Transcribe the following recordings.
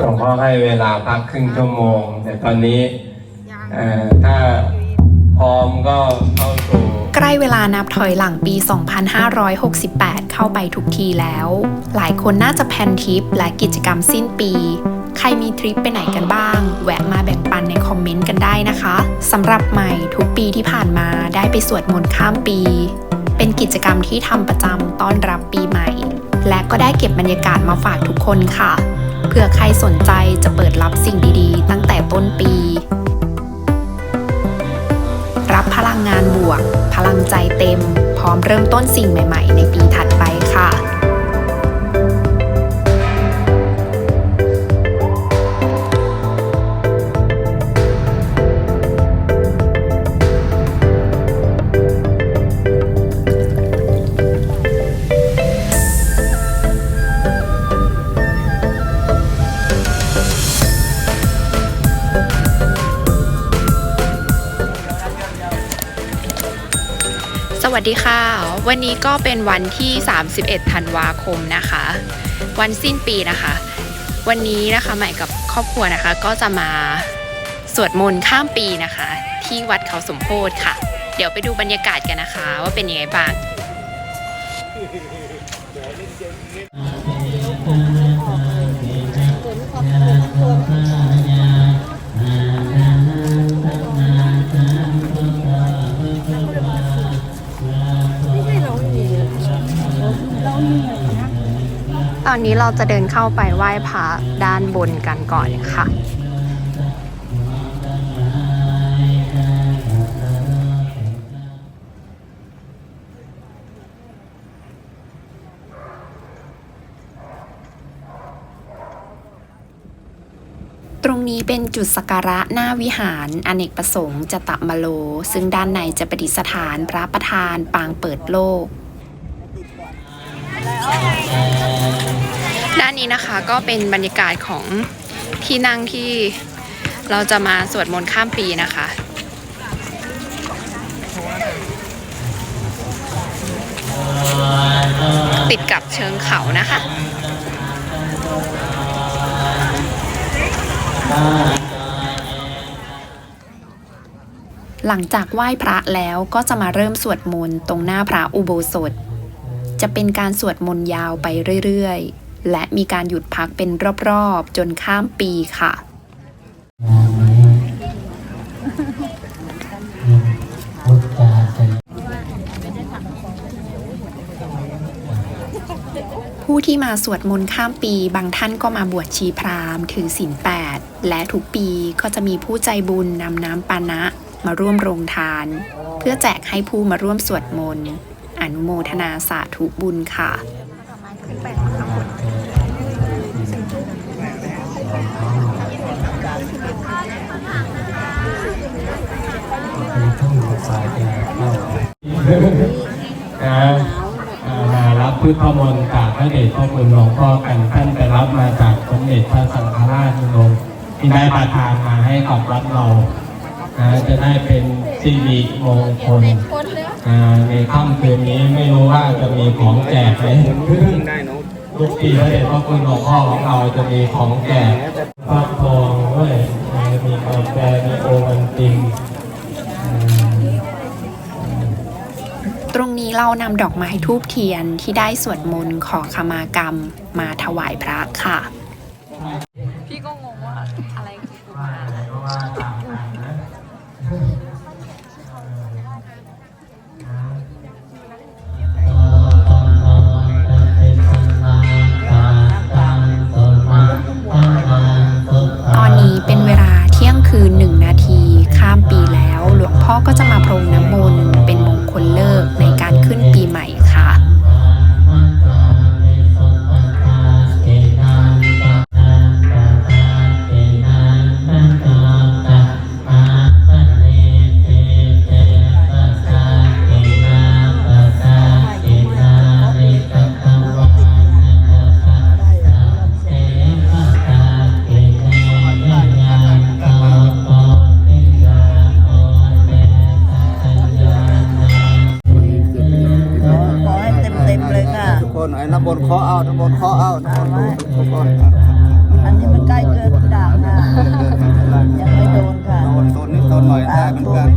หลวงพ่อให้เวลาพักครึ่งชั่วโมง แต่ตอนนี้ถ้าพร้อมก็เข้าสู่ใกล้เวลานับถอยหลังปี 2568 เข้าไปทุกทีแล้ว หลายคนน่าจะแพนทริปและกิจกรรมสิ้นปี ใครมีทริปไปไหนกันบ้าง แวะมาแบ่งปันในคอมเมนต์กันได้นะคะสำหรับใหม่ทุกปีที่ผ่านมาได้ไปสวดมนต์ข้ามปี เป็นกิจกรรมที่ทำประจำต้อนรับปีใหม่ และก็ได้เก็บบรรยากาศมาฝากทุกคนค่ะ ผื่อใครสนใจจะเปิดรับสิ่งดีๆ ตั้งแต่ต้นปี รับพลังงานบวก พลังใจเต็ม พร้อมเริ่มต้นสิ่งใหม่ ๆ ในปีถัดไปค่ะ วัสดีค่ะ วันนี้ก็เป็นวันที่ 31 ธันวาคมนะคะ วันสิ้นปีนะคะ วันนี้นะคะใหม่กับครอบครัวนะคะ ก็จะมาสวดมนต์ข้ามปีนะคะ ที่วัดเขาสมโพธิค่ะ เดี๋ยวไปดูบรรยากาศกันนะคะ ว่าเป็นยังไงบ้าง อนนี้เราจะเดินเข้าไปไหว้พระด้านบนกันก่อนค่ะตรงนี้เป็นจุดสักการะหน้าวิหารอเนกประสงค์จตมโล ซึ่งด้านในจะประดิษฐานพระประธานปางเปิดโลกานนี้นะคะก็เป็นบรรยากาศของที่นั่งที่เราจะมาสวดมนต์ข้ามปีนะคะ ติดกับเชิงเขานะคะหลังจากไหว้พระแล้วก็จะมาเริ่มสวดมนต์ตรงหน้าพระอุโบสถ จะเป็นการสวดมนต์ยาวไปเรื่อยๆ และมีการหยุดพักเป็นรอบๆ จนข้ามปีค่ะผู้ที่มาสวดมนต์ข้ามปีบางท่านก็มาบวชชีพราหมณ์ถือศีลแปดและทุกปีก็จะมีผู้ใจบุญนำน้ำปานะมาร่วมโรงทาน เพื่อแจกให้ผู้มาร่วมสวดมนต์อนุโมทนาสาธุบุญค่ะนะ ทธมนต์จากพระเดชพระคุณหลวงพ่อกันท่านไปรับมาจากสมเด็จพระสังฆราชลงที่ได้ประทานมาให้กับวัดเรานะจะได้เป็นสิริมงคลอ่าในค่ำคืนนี้ไม่รู้ว่าจะมีของแจกไหมทุกปีพระเดชพระคุณหลวงพ่อของเราจะมีของแจกฟักทองด้วยมีกาแฟมีโอวันติน ตรงนี้เรานำดอกไม้ทูบเทียนที่ได้สวดมนต์ขอขมากรรม มาถวายพระค่ะ บนเคาเอาตำบลเคาเอาตำบลดูตำบลอันนี้มันใกล้เกินที่ด่างนะยังไม่โดนค่ะโดนโดนนิดโดนหน่อยได้เหมือนกัน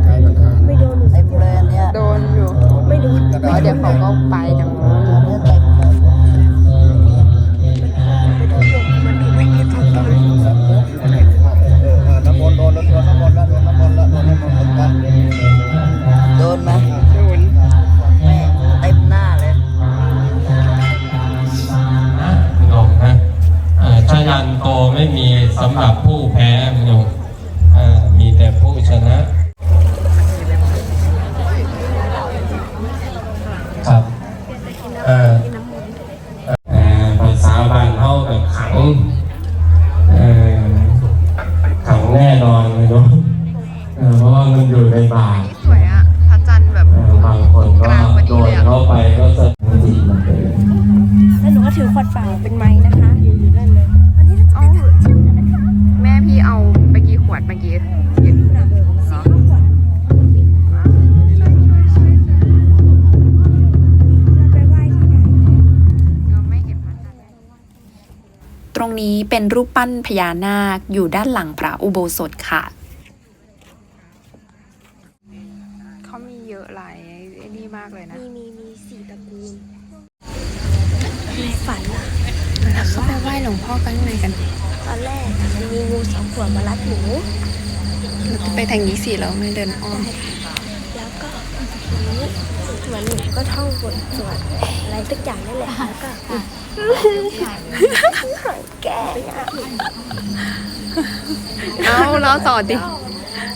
ๆไม่โดนไอ้เปลนเนี่ยโดนอยู่ไม่โดนเดี๋ยวเขาก็ไปทางโน้ ยันโตไม่มีสำหรับผู้แพ้โยมมีแต่ผู้ชนะครับเอ่อเอ่อภาษาบานเท่ากับขังเอ่อขังแน่นอนเลยเนาะเพราะว่ามันอยู่ในบาทสวยอะพระจันทร์แบบบางคนก็โดนเข้าไปก็จะจิตมันเป็นแล้วหนูก็ถือขวดเปล่าเป็นไม้นะคะอยู่อยู่นั่นเลย วดเมื่อกี้สี่ห้าขวดเราไปไหว้ที่ไหนยังไม่เห็นพระจันทร์ตรงนี้เป็นรูปปั้นพญานาคอยู่ด้านหลังพระอุโบสถค่ะ เขามีเยอะหลายไอ้นี่มากเลยนะ มีมีมีสี่ตระกูลในฝันอะแล้วเขาไปไหว้หลวงพ่อกันข้างในกัน ตอนแรกอะมันมีงูสองหัวมารัดหนูไปทางนี้สิแล้วไม่เดินอ้อมแล้วก็ทีนี้เหมือนหนูก็ท่องบทสวดอะไรสักอย่างนั่นแหละแล้วก็แกอะเอาแล้วต่อดิ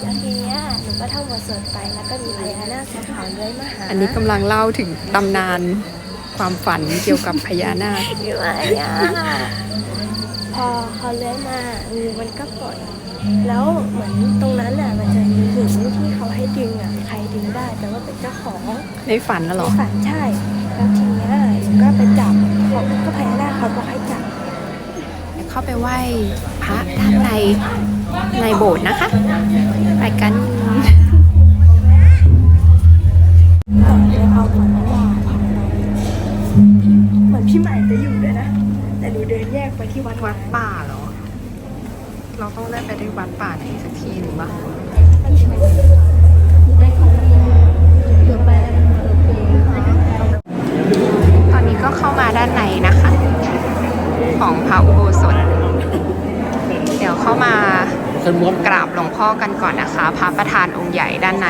แล้วทีเนี้ยหนูก็ท่องบทสวดไปแล้วก็มีพญานาคสีขาวเลื้อยมาหาอันนี้กำลังเล่าถึงตำนานความฝันเกี่ยวกับพญานาคอยู่ไหมอะ พอเขาเลื้อยมางูมันก็ปล่อยแล้วเหมือนตรงนั้นอะมันจะมีหินที่เขาให้ดึงอะใครดึงได้ แต่ว่าเป็นเจ้าของในฝันน่ะเหรอฝันใช่ แล้วทีเนี้ยหนูก็ไปจับบอกก็พญานาคเขาบอกให้จับ เข้าไปไหว้พระด้านในในโบสถ์นะคะ ไปกันแล้วเอาหัวมาว่าเหมือนพี่ใหม่จะอยู่ด้วยนะ แต่หนูเดินแยกไปที่วัดวัดป่าเหรอ เราต้องได้ไปที่วัดป่าไหนสักทีหนึ่งปะตอนนี้ก็เข้ามาด้านในนะคะ ของพระอุโบสถ เดี๋ยวเข้ามากราบหลวงพ่อกันก่อนนะคะ พระประธานองค์ใหญ่ด้านใน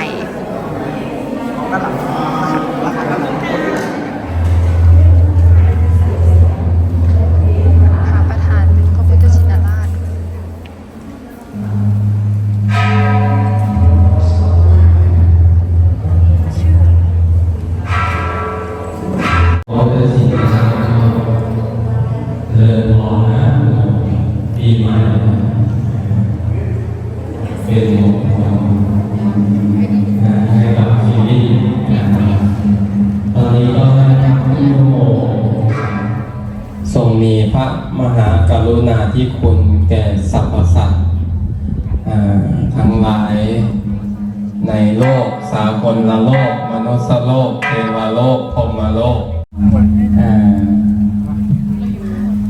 ทรงมีพระมหากรุณาธิคุณแก่สรรพสัตว์อ่าทั้งหลายในโลกสากลละโลก มนุษยโลก เทวโลกพรมโลก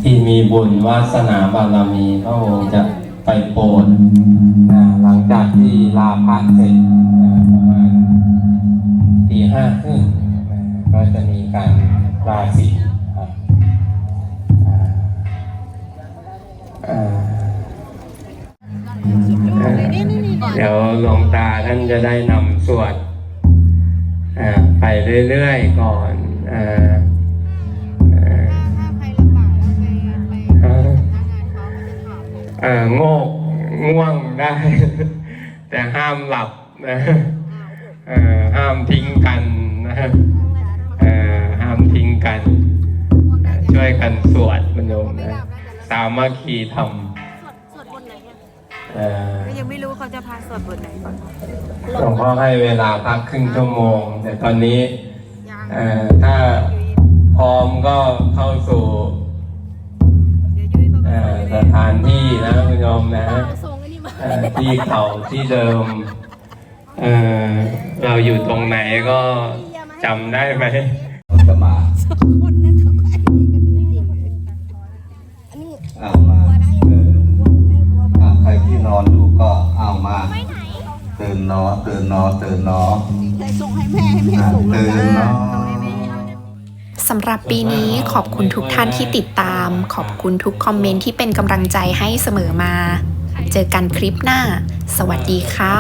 ที่มีบุญวาสนาบารมีพระองค์จะไปโปรดหลังจากที่ลาพักเสร็จประมาณตีห้าครึ่งก็จะมีการ ราอ่าเดี๋ยวหลวงตาท่านจะได้นำสวดไปเรื่อยๆก่อนโงกง่วงได้ แต่ห้ามหลับนะห้ามทิ้ง มัคคีธรรมสวดบนไหนอะเอ่อยังไม่รู้เขาจะพาสวดบทไหนก่อนหลวงพ่อให้เวลาพักครึ่งชั่วโมง แต่ตอนนี้เอ่อถ้าพร้อมก็เข้าสู่เอ่อสถานที่นะคุณโยมนะเอ่อที่เขาที่เดิมเอ่อเราอยู่ตรงไหนก็จำได้ไหม เนอตื่นเนอตื่นเนอส่งให้แม่ให้แม่ส่งตื่นเนอ สำหรับปีนี้ขอบคุณทุกท่านที่ติดตาม ขอบคุณทุกคอมเมนต์ที่เป็นกำลังใจให้เสมอมา เจอกันคลิปหน้า สวัสดีค่ะ